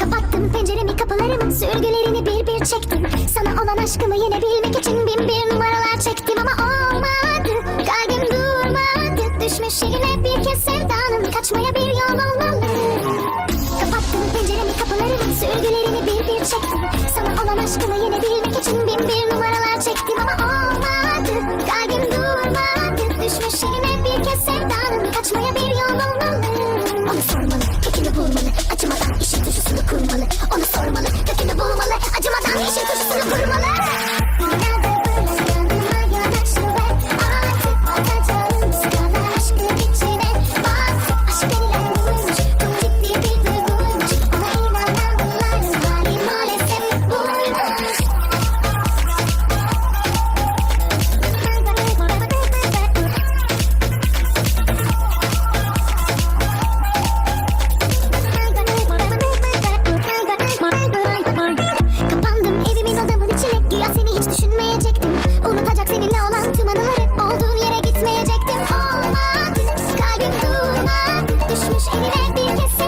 Kapattım penceremi kapılarımın sürgülerini bir bir çektim. Sana olan aşkımı yenebilmek için bin bir numaralar çektim. Ama olmadı kalbim durmadı. Düşmüş yerine bir kez sevdanın kaçmaya bir yol olmalı Kapattım penceremi kapılarımın sürgülerini bir bir çektim. Sana olan aşkımı yenebilmek için touch my beer, Maybe just